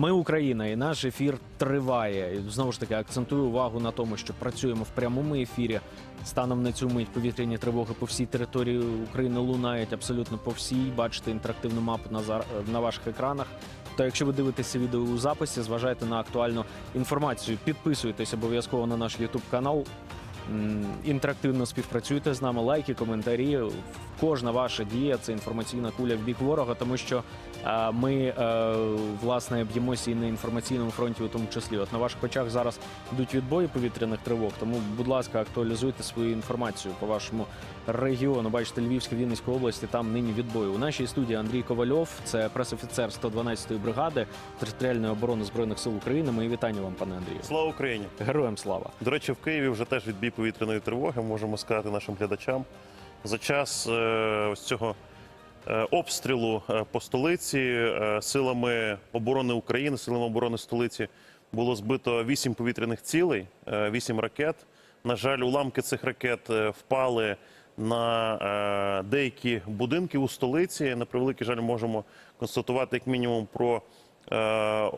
Ми Україна, і наш ефір триває. І знову ж таки акцентую увагу на тому, що працюємо в прямому ефірі. Станом на цю мить повітряні тривоги по всій території України лунають абсолютно по всій. Бачите інтерактивну мапу на зар- на ваших екранах. То якщо ви дивитеся відео у записі, зважайте на актуальну інформацію. Підписуйтесь обов'язково на наш YouTube канал. Інтерактивно співпрацюйте з нами, лайки, коментарі. Кожна ваша дія це інформаційна куля в бік ворога, тому що ми е, власне б'ємося і на інформаційному фронті, у тому числі. От на ваших очах зараз йдуть відбої повітряних тривог. Тому, будь ласка, актуалізуйте свою інформацію по вашому регіону. Бачите, Львівська, Вінницька області, там нині відбої. У нашій студії Андрій Ковальов, це пресофіцер 112-ї бригади територіальної оборони збройних сил України. Мої вітання вам, пане Андрію. Слава Україні! Героям слава. До речі, в Києві вже теж відбій повітряної тривоги. Можемо сказати нашим глядачам. За час е, ось цього обстрілу е, по столиці е, силами оборони України, силами оборони столиці було збито вісім повітряних цілей, е, вісім ракет. На жаль, уламки цих ракет е, впали на е, деякі будинки у столиці. На превеликий жаль, можемо констатувати як мінімум про е,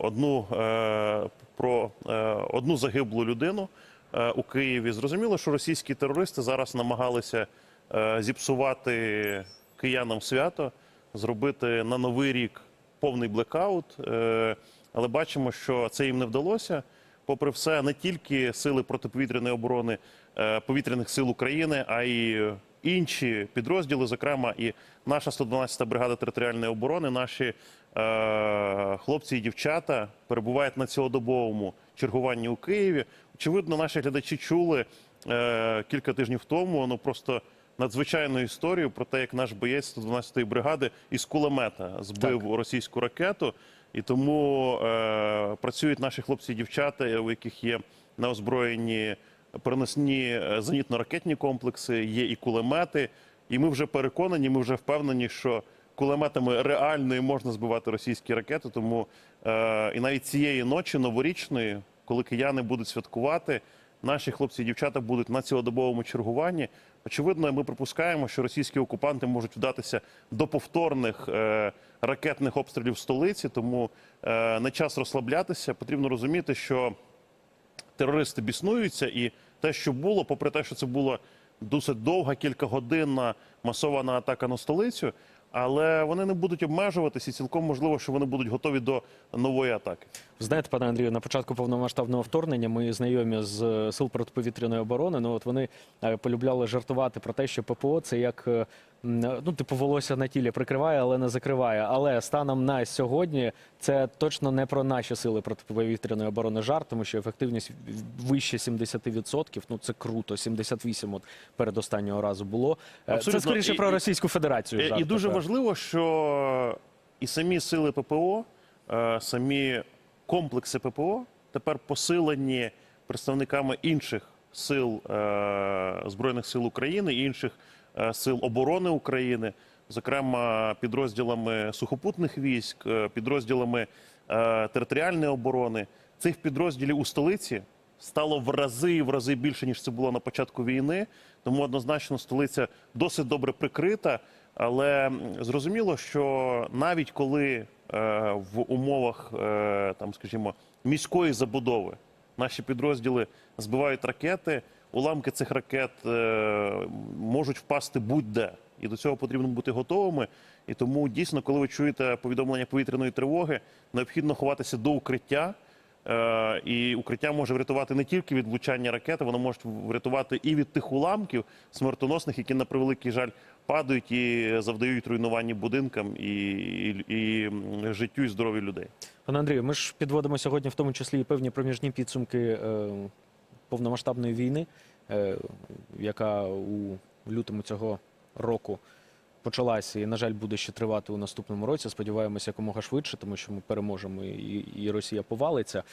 одну, е, про е, одну загиблу людину е, у Києві. Зрозуміло, що російські терористи зараз намагалися е, зіпсувати киянам свято, зробити на новий рік повний блекаут. е, Але бачимо, що це їм не вдалося. Попри все, не тільки сили протиповітряної оборони е, повітряних сил України, а й інші підрозділи, зокрема, і наша 112-та бригада територіальної оборони, наші е, хлопці і дівчата перебувають на цілодобовому чергуванні у Києві. Очевидно, наші глядачі чули е, кілька тижнів тому. Ну просто надзвичайну історію про те, як наш боєць 112-ї бригади із кулемета збив російську ракету. І тому е, працюють наші хлопці і дівчата, у яких є на озброєнні переносні е, зенітно-ракетні комплекси, є і кулемети. І ми вже переконані, ми вже впевнені, що кулеметами реально і можна збивати російські ракети. Тому е, і навіть цієї ночі новорічної, коли кияни будуть святкувати, наші хлопці і дівчата будуть на цілодобовому чергуванні. Очевидно, ми припускаємо, що російські окупанти можуть вдатися до повторних е, ракетних обстрілів столиці. Тому е, не час розслаблятися. Потрібно розуміти, що терористи біснуються, і те, що було, попри те, що це була досить довга, кількагодинна масована атака на столицю, але вони не будуть обмежуватися, і цілком можливо, що вони будуть готові до нової атаки. Знаєте, пане Андрію, на початку повномасштабного вторгнення ми знайомі з е, сил протиповітряної оборони. Ну от вони е, полюбляли жартувати про те, що ППО це як е, ну, типу, волосся на тілі прикриває, але не закриває. Але станом на сьогодні це точно не про наші сили протиповітряної оборони жарт, тому що ефективність вище 70%. Ну це круто. 78% от перед останнього разу було. Абсолютно. Це скоріше І- про Російську Федерацію. І, жарт і дуже тепер. важливо, що і самі сили ППО, самі комплекси ППО тепер посилені представниками інших сил е, Збройних сил України, інших е, сил оборони України, зокрема підрозділами сухопутних військ, е, підрозділами е, територіальної оборони. Цих підрозділів у столиці стало в рази і в рази більше, ніж це було на початку війни. Тому однозначно столиця досить добре прикрита. Але зрозуміло, що навіть коли е, в умовах е, там, скажімо, міської забудови наші підрозділи збивають ракети, уламки цих ракет е, можуть впасти будь-де. І до цього потрібно бути готовими. І тому дійсно, коли ви чуєте повідомлення повітряної тривоги, необхідно ховатися до укриття. І укриття може врятувати не тільки від влучання ракети, воно може врятувати і від тих уламків смертоносних, які на превеликий жаль падають і завдають руйнування будинкам і, і, і життю і здоров'ю людей. Пане Андрію, ми ж підводимо сьогодні, в тому числі і певні проміжні підсумки е, повномасштабної війни, е, яка у лютому цього року почалася і, на жаль, буде ще тривати у наступному році. Сподіваємося, якомога швидше, тому що ми переможемо і, Росія повалиться. Е,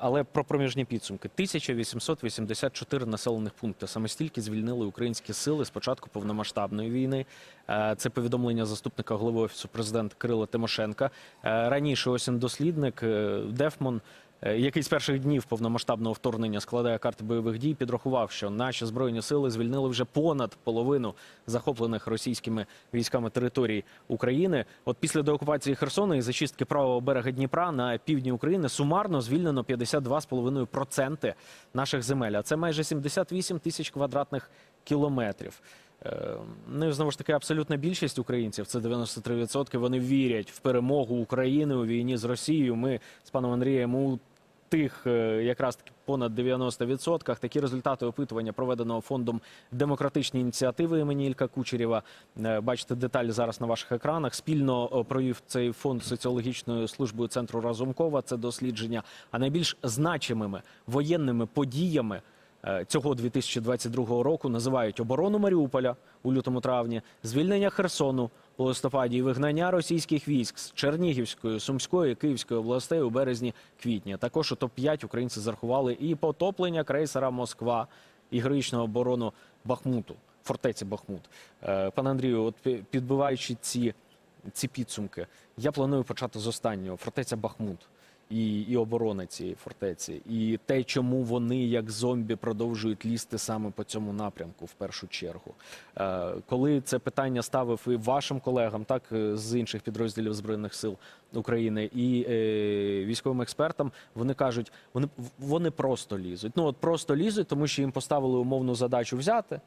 але про проміжні підсумки: 1884 населених пункти. Саме стільки звільнили українські сили з початку повномасштабної війни. Е, Це повідомлення заступника голови офісу президента Кирила Тимошенка. Е, Раніше ось дослідник Дефмон який з перших днів повномасштабного вторгнення складає карти бойових дій, підрахував, що наші збройні сили звільнили вже понад половину захоплених російськими військами територій України. От після деокупації Херсона і зачистки правого берега Дніпра на півдні України сумарно звільнено 52,5% наших земель. А це майже 78 тисяч квадратних кілометрів. Е, Ну і знову ж таки, абсолютна більшість українців, це 93%, Вони вірять в перемогу України у війні з Росією. Ми з паном Андрієм у тих е, якраз таки понад 90%. Такі результати опитування проведеного фондом демократичні ініціативи імені Ілька Кучерєва. Е, Бачите деталі зараз на ваших екранах. Спільно е, провів цей фонд соціологічною службою центру Разумкова. Це дослідження. А найбільш значимими воєнними подіями цього 2022 року називають оборону Маріуполя у лютому-травні, звільнення Херсону у листопаді вигнання російських військ з Чернігівської, Сумської, Київської областей у березні-квітні. Також у топ-5 українці зарахували і потоплення крейсера Москва, і героїчну оборону Бахмуту, фортеці Бахмут. Е, Пане Андрію, от підбиваючи ці, ці підсумки, я планую почати з останнього фортеця Бахмут і, і оборона цієї фортеці, і те, чому вони як зомбі продовжують лізти саме по цьому напрямку, в першу чергу. Е, коли це питання ставив і вашим колегам, так е, з інших підрозділів збройних сил України, і е, військовим експертам, вони кажуть, вони вони просто лізуть. Ну от просто лізуть, тому що їм поставили умовну задачу взяти.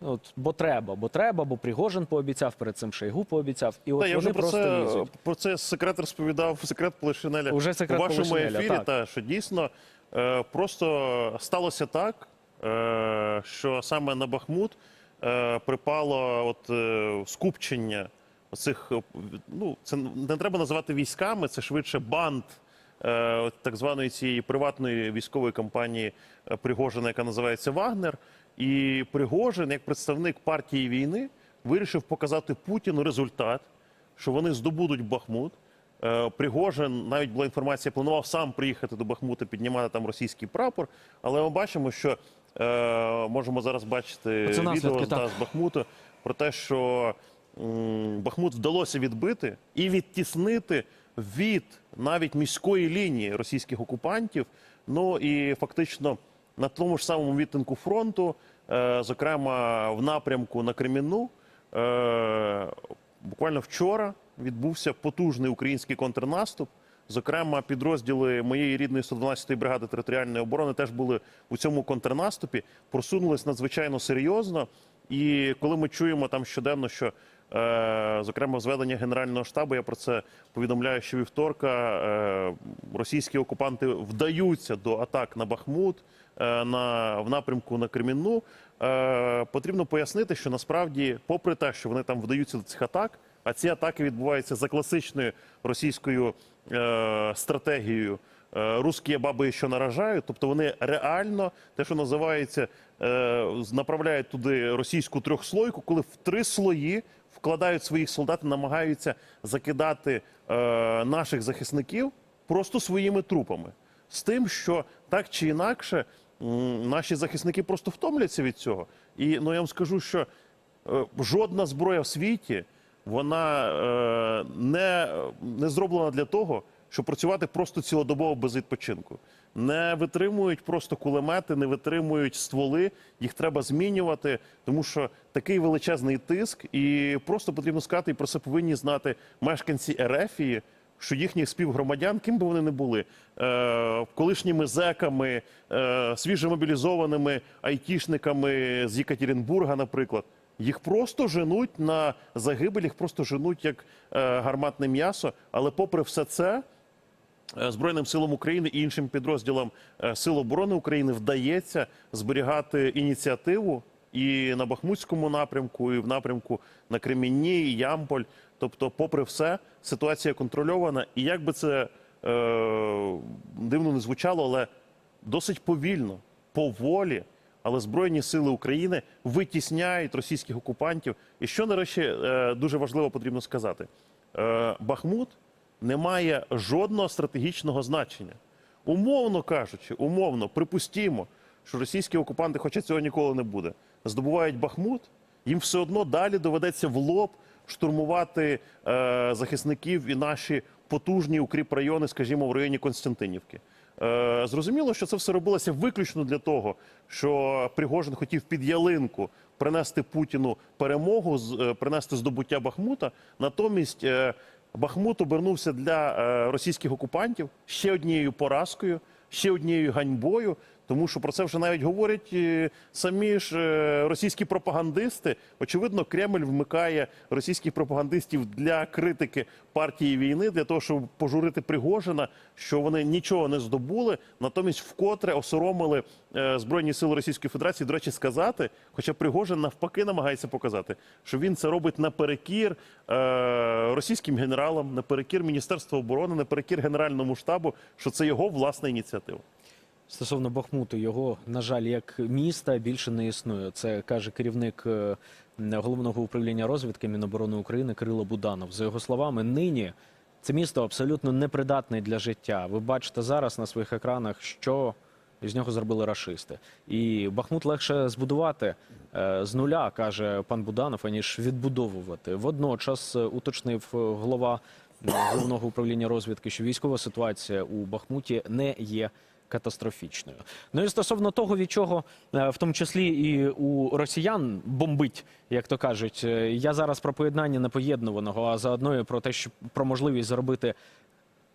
От, бо треба, бо треба, бо Пригожин пообіцяв, перед цим Шойгу пообіцяв. І от Та, я вони вже про просто це, лізуть. про це секрет розповідав, секрет Полишинеля Уже секрет у вашому Полишинеля, ефірі. так. Та, що дійсно е, просто сталося так, е, що саме на Бахмут е, припало от, е, скупчення цих, ну, це не треба називати військами, це швидше банд е, так званої цієї приватної військової компанії е, Пригожина, яка називається Вагнер. І Пригожин, як представник партії війни, вирішив показати Путіну результат, що вони здобудуть Бахмут. Е, Пригожин, навіть була інформація, планував сам приїхати до Бахмута, піднімати там російський прапор. Але ми бачимо, що е, можемо зараз бачити наслідки, відео з, да, з Бахмуту про те, що м, Бахмут вдалося відбити і відтіснити від навіть міської лінії російських окупантів. Ну і фактично на тому ж самому відтинку фронту, е, зокрема в напрямку на Кремінну, е, буквально вчора відбувся потужний український контрнаступ. Зокрема, підрозділи моєї рідної 112-ї бригади територіальної оборони теж були у цьому контрнаступі, просунулись надзвичайно серйозно. І коли ми чуємо там щоденно, що е, зокрема зведення Генерального штабу, я про це повідомляю ще вівторка. Е, російські окупанти вдаються до атак на Бахмут на в напрямку на Кремінну. Е, потрібно пояснити, що насправді, попри те, що вони там вдаються до цих атак, а ці атаки відбуваються за класичною російською е, стратегією. е, Русські баби, що наражають, тобто вони реально те, що називається, е, направляють туди російську трьохслойку, коли в три слої вкладають своїх солдат, і намагаються закидати е, наших захисників просто своїми трупами. З тим, що так чи інакше наші захисники просто втомляться від цього. І ну я вам скажу, що е, жодна зброя в світі вона е, не, не зроблена для того, щоб працювати просто цілодобово без відпочинку. Не витримують просто кулемети, не витримують стволи. Їх треба змінювати, тому що такий величезний тиск, і просто потрібно сказати, і про це повинні знати мешканці Ерефії, що їхніх співгромадян, ким би вони не були, е, колишніми зеками, е, свіжомобілізованими айтішниками з Єкатеринбурга, наприклад, їх просто женуть на загибель, їх просто женуть як е, гарматне м'ясо. Але попри все це, е, Збройним силам України і іншим підрозділам е, Сил оборони України вдається зберігати ініціативу і на Бахмутському напрямку, і в напрямку на Кремінні, і Ямполь. Тобто, попри все, ситуація контрольована. І як би це е, дивно не звучало, але досить повільно, поволі. Але Збройні сили України витісняють російських окупантів. І що нарешті е, дуже важливо потрібно сказати: Е, Бахмут не має жодного стратегічного значення. Умовно кажучи, умовно, припустімо, що російські окупанти, хоча цього ніколи не буде, здобувають Бахмут, їм все одно далі доведеться в лоб штурмувати е, захисників і наші потужні укріп райони, скажімо, в районі Константинівки. Е, Зрозуміло, що це все робилося виключно для того, що Пригожин хотів під ялинку принести Путіну перемогу, з- е, принести здобуття Бахмута. Натомість е, Бахмут обернувся для е, російських окупантів ще однією поразкою, ще однією ганьбою. Тому що про це вже навіть говорять е, самі ж е, російські пропагандисти. Очевидно, Кремль вмикає російських пропагандистів для критики партії війни, для того, щоб пожурити Пригожина, що вони нічого не здобули, натомість вкотре осоромили е, збройні сили Російської Федерації. До речі, сказати, хоча Пригожин навпаки намагається показати, що він це робить наперекір російським генералам, наперекір Міністерству оборони, наперекір Генеральному штабу, що це його власна ініціатива. Стосовно Бахмуту, його, на жаль, як міста більше не існує. Це каже керівник е, головного управління розвідки Міноборони України Кирило Буданов. За його словами, нині це місто абсолютно непридатне для життя. Ви бачите зараз на своїх екранах, що з нього зробили рашисти. І Бахмут легше збудувати е, з нуля, каже пан Буданов, аніж відбудовувати. Водночас е, уточнив голова головного управління розвідки, що військова ситуація у Бахмуті не є катастрофічною. Ну і стосовно того, від чого е, в тому числі і у росіян бомбить, як то кажуть, е, я зараз про поєднання непоєднуваного, а заодно і про те, що про можливість заробити.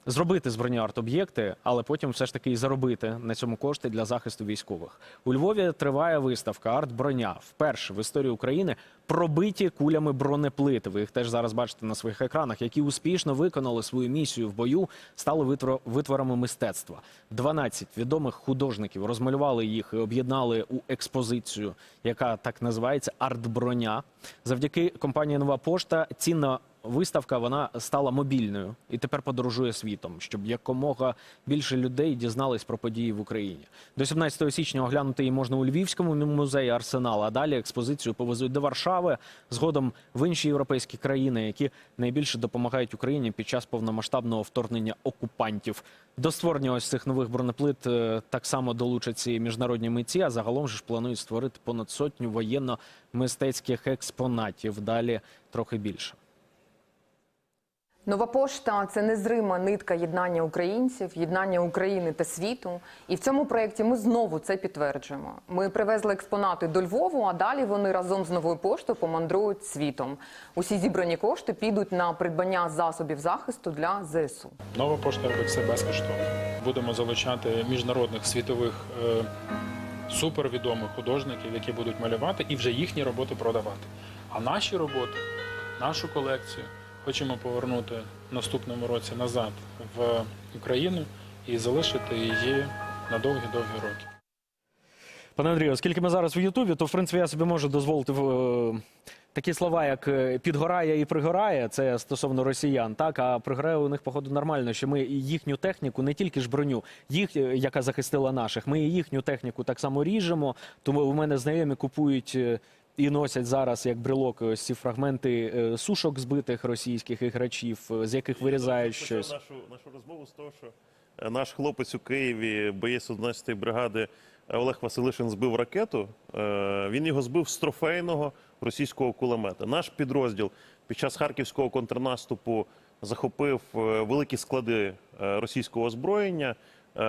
Зробити з броні арт-об'єкти, але потім все ж таки і заробити на цьому кошти для захисту військових. У Львові триває виставка Арт-броня. Вперше в історії України пробиті кулями бронеплити. Ви їх теж зараз бачите на своїх екранах, які успішно виконали свою місію в бою, стали витвор- витворами мистецтва. 12 відомих художників розмалювали їх і об'єднали у експозицію, яка так називається Арт-броня. Завдяки компанії Нова пошта цінна виставка вона стала мобільною і тепер подорожує світом, щоб якомога більше людей дізнались про події в Україні. До 17 січня оглянути її можна у Львівському музеї Арсенал. А далі експозицію повезуть до Варшави, згодом в інші європейські країни, які найбільше допомагають Україні під час повномасштабного вторгнення окупантів. До створення ось цих нових бронеплит е, так само долучаться і міжнародні митці. А загалом ж планують створити понад сотню воєнно-мистецьких експонатів. Далі трохи більше. Нова пошта це незрима нитка єднання українців, єднання України та світу. І в цьому проєкті ми знову це підтверджуємо. Ми привезли експонати до Львову, а далі вони разом з новою поштою помандрують світом. Усі зібрані кошти підуть на придбання засобів захисту для ЗСУ. Нова пошта робить все безкоштовно. Будемо залучати міжнародних світових е, супервідомих художників, які будуть малювати і вже їхні роботи продавати. А наші роботи, нашу колекцію хочемо повернути наступному році назад в Україну і залишити її на довгі-довгі роки. Пане Андрію, оскільки ми зараз в Ютубі, то в принципі я собі можу дозволити е, такі слова, як е, підгорає і пригорає. Це стосовно росіян. Так а пригорає у них походу нормально, що ми їхню техніку, не тільки ж броню, їх, е, яка захистила наших, ми їхню техніку так само ріжемо. Тому у мене знайомі купують. Е, І носять зараз як брелок ось ці фрагменти е, сушок збитих російських іграчів, е, з яких вирізають щось. Нашу, нашу розмову з того, що е, наш хлопець у Києві, боєць 11-ї бригади е, Олег Василишин збив ракету. Е, Він його збив з трофейного російського кулемета. Наш підрозділ під час харківського контрнаступу захопив е, великі склади е, російського озброєння, е,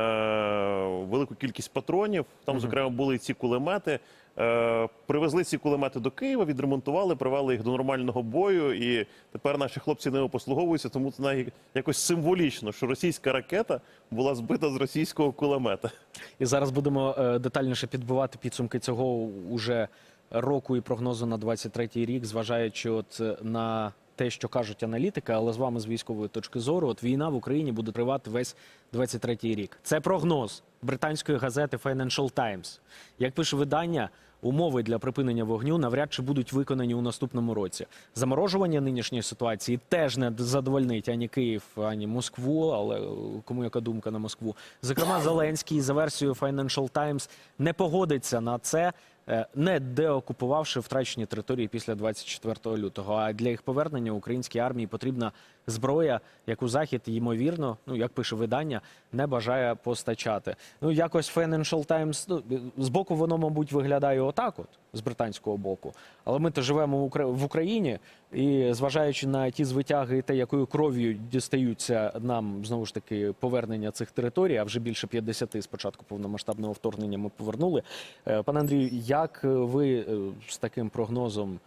велику кількість патронів. Там, зокрема, були і ці кулемети. Е, Привезли ці кулемети до Києва, відремонтували, привели їх до нормального бою. І тепер наші хлопці ними послуговуються. Тому це якось символічно, що російська ракета була збита з російського кулемета. І зараз будемо е, детальніше підбивати підсумки цього уже року і прогнозу на 23-й рік, зважаючи от е, на те, що кажуть аналітики, але з вами з військової точки зору, от війна в Україні буде тривати весь 23-й рік. Це прогноз британської газети Financial Times. Як пише видання, умови для припинення вогню навряд чи будуть виконані у наступному році. Заморожування нинішньої ситуації теж не задовольнить ані Київ, ані Москву, але е, кому яка думка на Москву. Зокрема, Зеленський за версією Financial Times не погодиться на це. Е, Не деокупувавши втрачені території після 24 лютого. А для їх повернення українській армії потрібна зброя, яку захід ймовірно, ну як пише видання, не бажає постачати. Ну якось Financial Times, ну з боку воно, мабуть, виглядає отак, от з британського боку. Але ми то живемо в Україні, і зважаючи на ті звитяги, і те, якою кров'ю дістаються нам знову ж таки повернення цих територій, а вже більше 50 з початку повномасштабного вторгнення ми повернули. Е, Пане Андрію, як ви е, з таким прогнозом,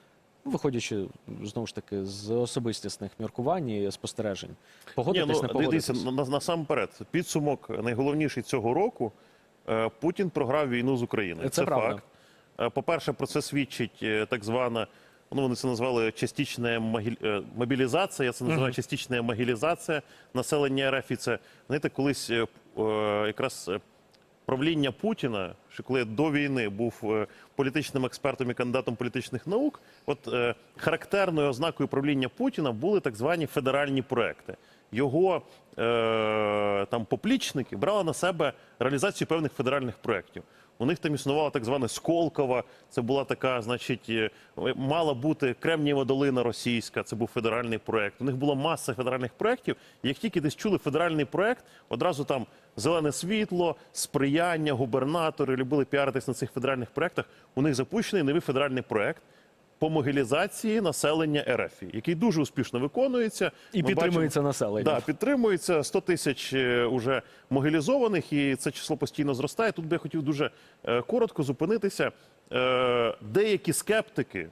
виходячи знову ж таки з особистісних міркувань і спостережень, погодитесь, Ні, не ну, погодитесь? дивіться, на- насамперед, підсумок найголовніший цього року. е, Путін програв війну з Україною. Це правда. факт. Е, По-перше, про це свідчить е, так звана, ну вони це назвали частична могіль- е, мобілізація, я це називаю частична могілізація населення РФ. І це, знаєте, колись е, е, якраз е, правління Путіна, що коли я до війни був е, політичним експертом і кандидатом політичних наук, от е, характерною ознакою правління Путіна були так звані федеральні проекти. Його е, там поплічники брали на себе реалізацію певних федеральних проєктів. У них там існувала так звана Сколкова. це була така, значить, е, мала бути Кремнієва долина російська, це був федеральний проект. У них була маса федеральних проєктів. Як тільки десь чули федеральний проект, одразу там зелене світло, сприяння, губернатори любили піаритись на цих федеральних проектах. У них запущений новий федеральний проєкт по могилізації населення РФ, який дуже успішно виконується. І Ми підтримується бачимо- населення. Да, підтримується 100 тисяч е, уже могилізованих, і це число постійно зростає. Тут би я хотів дуже е, коротко зупинитися. Е, Деякі скептики,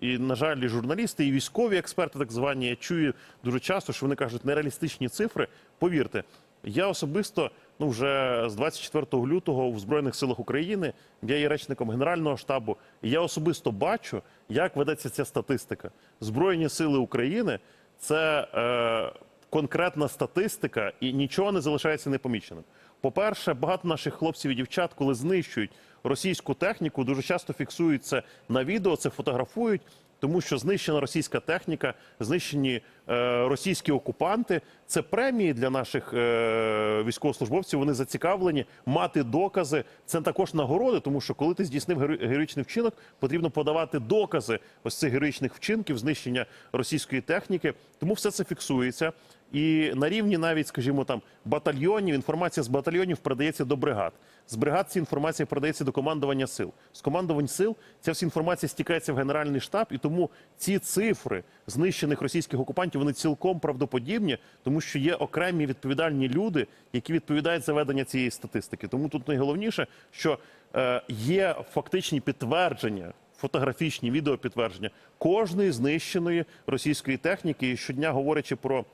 і, на жаль, і журналісти, і військові експерти, так звані, я чую дуже часто, що вони кажуть нереалістичні цифри. Повірте, я особисто ну вже з 24 лютого в Збройних силах України я є речником Генерального штабу. І я особисто бачу, як ведеться ця статистика. Збройні сили України це е, конкретна статистика, і нічого не залишається непоміченим. По-перше, багато наших хлопців і дівчат, коли знищують російську техніку, дуже часто фіксують це на відео, це фотографують. Тому що знищена російська техніка, знищені е, російські окупанти. Це премії для наших е, військовослужбовців. Вони зацікавлені мати докази. Це також нагороди, тому що коли ти здійснив героїчний вчинок, потрібно подавати докази ось цих героїчних вчинків, знищення російської техніки. Тому все це фіксується. І на рівні навіть, скажімо, там батальйонів інформація з батальйонів передається до бригад. З бригад ця інформація передається до командування сил. З командувань сил ця вся інформація стікається в генеральний штаб, і тому ці цифри знищених російських окупантів вони цілком правдоподібні, тому що є окремі відповідальні люди, які відповідають за ведення цієї статистики. Тому тут найголовніше, що е, є фактичні підтвердження. Фотографічні відеопідтвердження кожної знищеної російської техніки, і щодня говорячи про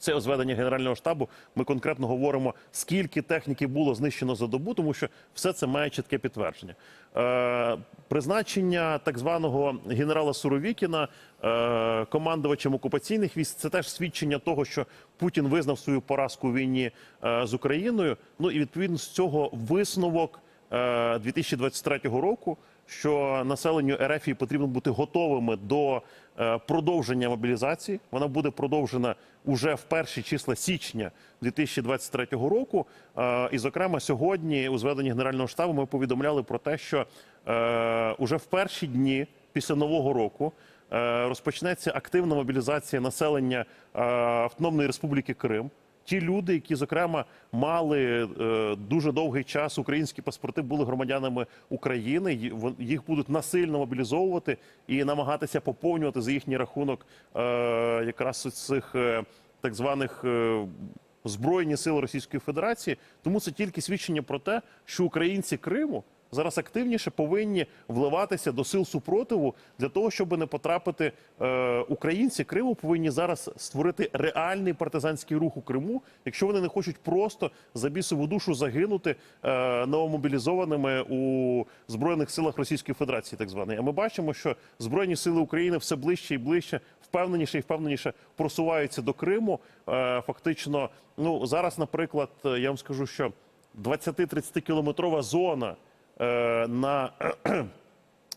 це зведення Генерального штабу. Ми конкретно говоримо, скільки техніки було знищено за добу, тому що все це має чітке підтвердження. Е, призначення так званого генерала Суровікіна е, командувачем окупаційних військ це теж свідчення того, що Путін визнав свою поразку у війні е, з Україною. Ну і відповідно з цього висновок е, 2023 року. Що населенню РФ потрібно бути готовими до е, продовження мобілізації. Вона буде продовжена уже в перші числа січня 2023 року. Е, і, зокрема, сьогодні у зведенні Генерального штабу ми повідомляли про те, що е, уже в перші дні після нового року розпочнеться активна мобілізація населення Автономної Республіки Крим. Ті люди, які зокрема мали е, дуже довгий час українські паспорти, були громадянами України. Їх будуть насильно мобілізовувати і намагатися поповнювати за їхній рахунок е, якраз цих е, так званих. е, Збройні сили Російської Федерації, тому це тільки свідчення про те, що українці Криму зараз активніше повинні вливатися до сил супротиву для того, щоб не потрапити. Е, українці Криму повинні зараз створити реальний партизанський рух у Криму, якщо вони не хочуть просто за бісову душу загинути е, новомобілізованими у збройних силах Російської Федерації, так званої. А ми бачимо, що збройні сили України все ближче і ближче, впевненіше і впевненіше просуваються до Криму. Е, фактично, ну зараз, наприклад, я вам скажу, що 20-30 кілометрова зона на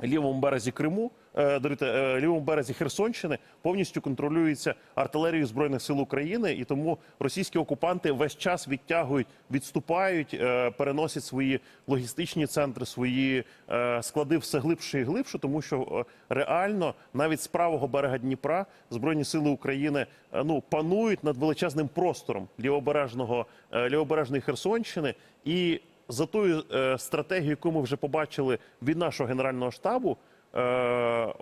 лівому березі Криму е, е, лівому березі Херсонщини повністю контролюється артилерією збройних сил України, і тому російські окупанти весь час відтягують, відступають, е, переносять свої логістичні центри, свої е, склади все глибше і глибше, тому що е, реально навіть з правого берега Дніпра збройні сили України е, ну панують над величезним простором лівобережного е, лівобережної Херсонщини. І за тою е, стратегією, яку ми вже побачили від нашого генерального штабу, е,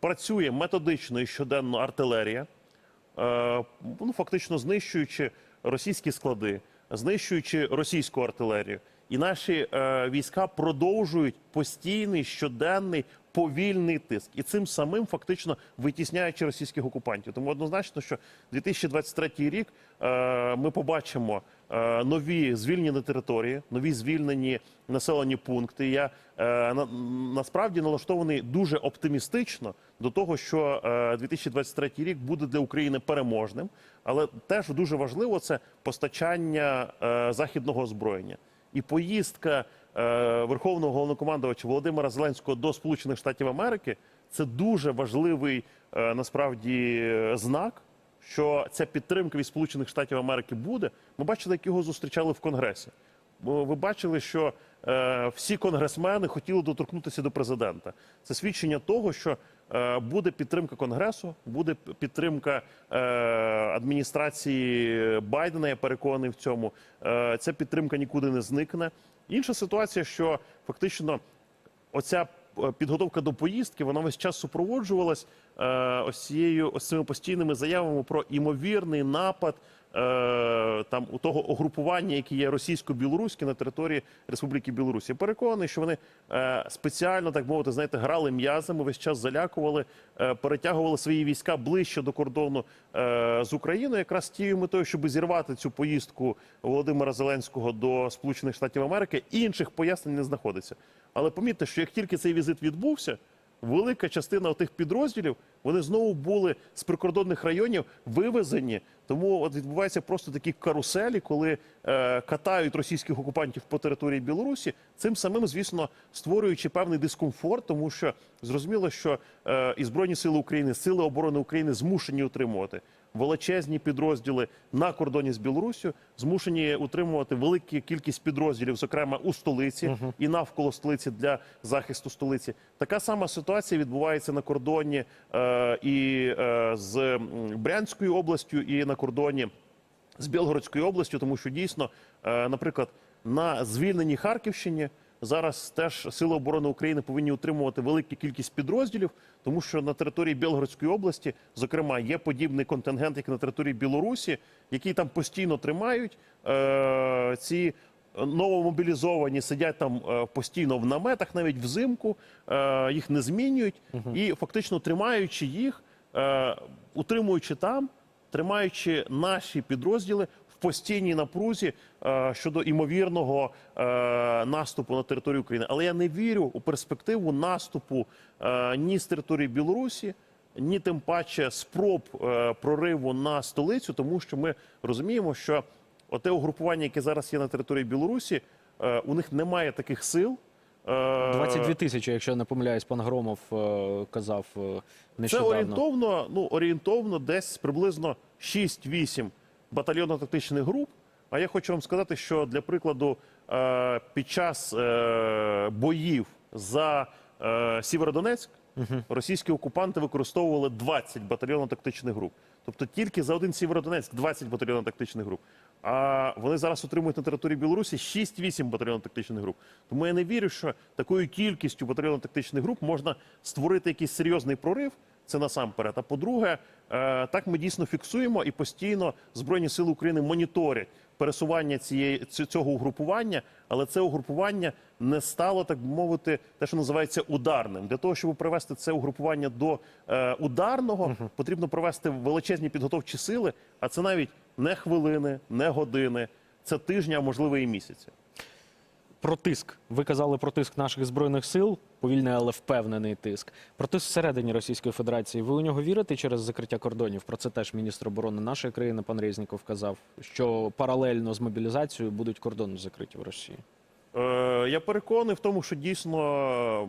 працює методично і щоденно артилерія, е, ну, фактично знищуючи російські склади, знищуючи російську артилерію. І наші е, війська продовжують постійний щоденний повільний тиск, і цим самим фактично витісняючи російських окупантів. Тому однозначно, що 2023 рік е, ми побачимо нові звільнені території, нові звільнені населені пункти. Я е, насправді налаштований дуже оптимістично до того, що е, 2023 рік буде для України переможним, але теж дуже важливо це постачання е, західного озброєння і поїздка е, Верховного головнокомандувача Володимира Зеленського до Сполучених Штатів Америки це дуже важливий е, насправді е, знак. Що ця підтримка від Сполучених Штатів Америки буде. Ми бачили, як його зустрічали в Конгресі. Ви бачили, що е, всі конгресмени хотіли доторкнутися до президента. Це свідчення того, що е, буде підтримка Конгресу, буде підтримка е, адміністрації Байдена. Я переконаний в цьому. Е, ця підтримка нікуди не зникне. Інша ситуація, що фактично оця підготовка до поїздки, вона весь час супроводжувалась е, ось цією ось цими постійними заявами про імовірний напад е, там у того угрупування, яке є російсько-білоруське на території Республіки Білорусь. Я переконаний, що вони е, спеціально так мовити, знаєте, грали м'язами, весь час залякували, е, перетягували свої війська ближче до кордону е, з Україною, якраз тією метою, щоб зірвати цю поїздку Володимира Зеленського до Сполучених Штатів Америки. Інших пояснень не знаходиться. Але помітьте, що як тільки цей візит відбувся, велика частина тих підрозділів вони знову були з прикордонних районів вивезені. Тому от відбуваються просто такі каруселі, коли е, катають російських окупантів по території Білорусі, цим самим, звісно, створюючи певний дискомфорт, тому що зрозуміло, що е, і збройні сили України, сили оборони України змушені утримувати величезні підрозділи на кордоні з Білоруссю, змушені утримувати велику кількість підрозділів, зокрема у столиці і навколо столиці для захисту столиці. Така сама ситуація відбувається на кордоні е, і е, з Брянською областю, і на кордоні з Білгородською областю, тому що дійсно, е, наприклад, на звільненій Харківщині зараз теж сили оборони України повинні утримувати велику кількість підрозділів, тому що на території Білгородської області, зокрема, є подібний контингент, як на території Білорусі, який там постійно тримають е, ці. Новомобілізовані сидять там е, постійно в наметах, навіть взимку е, їх не змінюють, і фактично тримаючи їх, утримуючи там, тримаючи наші підрозділи постійній напрузі е, щодо імовірного е, наступу на територію України. Але я не вірю у перспективу наступу е, ні з території Білорусі, ні тим паче спроб е, прориву на столицю, тому що ми розуміємо, що оте угрупування, яке зараз є на території Білорусі, е, у них немає таких сил. е, 22 тисячі, якщо я не помиляюсь, пан Громов е, казав е, Це орієнтовно, ну орієнтовно десь приблизно 6-8 батальйонно-тактичних груп. А я хочу вам сказати, що для прикладу, е, під час е, боїв за е, Сєвєродонецьк російські окупанти використовували 20 батальйонно-тактичних груп. Тобто тільки за один Сєвєродонецьк 20 батальйонно-тактичних груп. А вони зараз отримують на території Білорусі 6-8 батальйонно-тактичних груп. Тому я не вірю, що такою кількістю батальйонно-тактичних груп можна створити якийсь серйозний прорив. Це насамперед. А по-друге, е, так ми дійсно фіксуємо і постійно Збройні Сили України моніторять пересування цієї цього угрупування, але це угрупування не стало, так би мовити, те, що називається ударним. Для того, щоб привести це угрупування до е, ударного, потрібно провести величезні підготовчі сили, а це навіть не хвилини, не години, це тижні, а можливо і місяці. Про тиск. Ви казали про тиск наших збройних сил, повільний, але впевнений тиск. Про тиск всередині Російської Федерації. Ви у нього вірите через закриття кордонів? Про це теж міністр оборони нашої країни пан Резніков казав, що паралельно з мобілізацією будуть кордони закриті в Росії. Е, Я переконаний в тому, що дійсно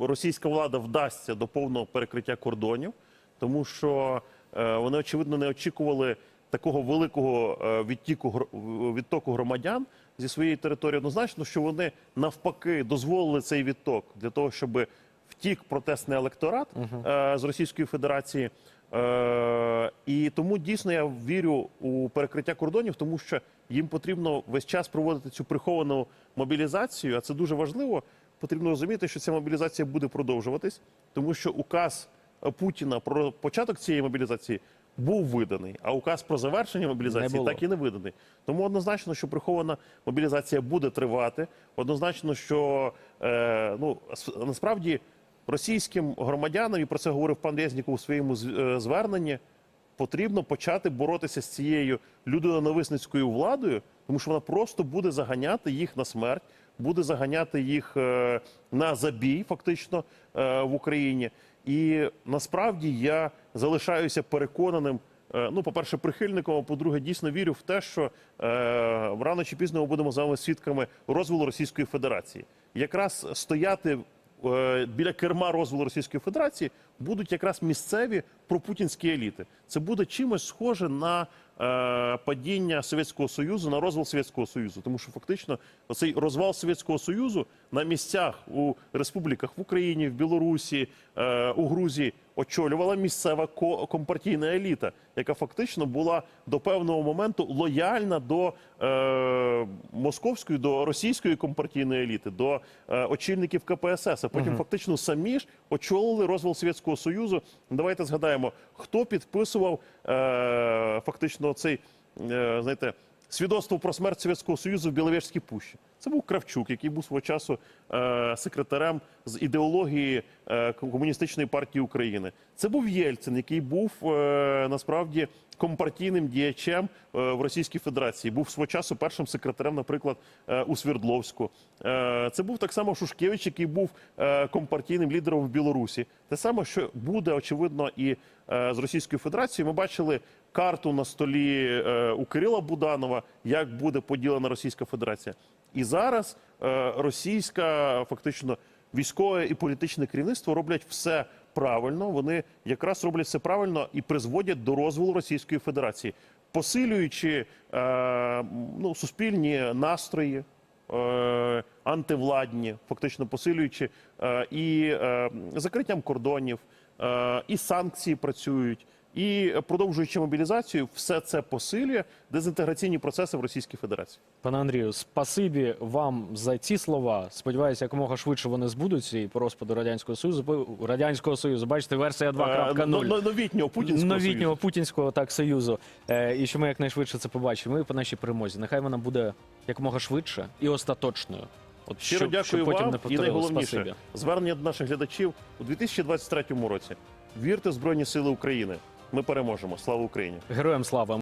російська влада вдасться до повного перекриття кордонів, тому що е, вони очевидно не очікували такого великого е, відтіку відтоку громадян зі своєї території. Однозначно, що вони навпаки дозволили цей відток для того, щоб втік протестний електорат е, з Російської Федерації. Е, і тому дійсно я вірю у перекриття кордонів, тому що їм потрібно весь час проводити цю приховану мобілізацію. А це дуже важливо. Потрібно розуміти, що ця мобілізація буде продовжуватись, тому що указ Путіна про початок цієї мобілізації був виданий, а указ про завершення мобілізації так і не виданий. Тому однозначно, що прихована мобілізація буде тривати. Однозначно, що е, ну насправді російським громадянам, і про це говорив пан Резніков у своєму е, зверненні, потрібно почати боротися з цією людоненависницькою владою, тому що вона просто буде заганяти їх на смерть, буде заганяти їх е, на забій, фактично е, в Україні. І насправді я залишаюся переконаним. е, Ну, по-перше, прихильником, а по-друге, дійсно вірю в те, що е, рано чи пізно ми будемо з вами свідками розвалу Російської Федерації. Якраз стояти е, біля керма розвалу Російської Федерації будуть якраз місцеві пропутінські еліти. Це буде чимось схоже на е, падіння Совєтського Союзу, на розвал Совєтського Союзу. Тому що фактично оцей розвал Совєтського Союзу на місцях у республіках в Україні, в Білорусі, е, у Грузії очолювала місцева ко- компартійна еліта, яка фактично була до певного моменту лояльна до е, московської, до російської компартійної еліти, до е, очільників КПСС. А потім фактично самі ж очолили розвал Совєтського Союзу. Давайте згадаємо, хто підписував е, фактично цей, е, знаєте. Свідоцтво про смерть Совєтського Союзу в Біловежській пущі. Це був Кравчук, який був свого часу е, секретарем з ідеології е, комуністичної партії України. Це був Єльцин, який був е, насправді компартійним діячем е, в Російській Федерації. Був свого часу першим секретарем, наприклад, е, у Свердловську. Е, це був так само Шушкевич, який був е, компартійним лідером в Білорусі. Те саме, що буде очевидно і е, з Російською Федерацією. Ми бачили карту на столі е, у Кирила Буданова, як буде поділена Російська Федерація. І зараз е, російська фактично військове і політичне керівництво роблять все правильно. Вони якраз роблять все правильно і призводять до розвалу Російської Федерації, посилюючи е, ну, суспільні настрої. Антивладні, фактично посилюючи і закриттям кордонів, і санкції працюють, і продовжуючи мобілізацію, все це посилює дезінтеграційні процеси в Російській Федерації. Пане Андрію, спасибі вам за ці слова. Сподіваюся, якомога швидше вони збудуться і по розпаду радянського союзу. Радянського союзу. Бачите, версія Е, 2.0. но- но- Новітнього путінського новітнього Союзу. путінського так союзу. Е, і що ми якнайшвидше це побачимо. І по нашій перемозі. Нехай вона буде якомога швидше і остаточною. От Щиро щоб- дякую щоб потім вам не і найголовніше Спасибі. звернення до наших глядачів у 2023 році. Вірте в Збройні Сили України. Ми переможемо. Слава Україні! Героям слава.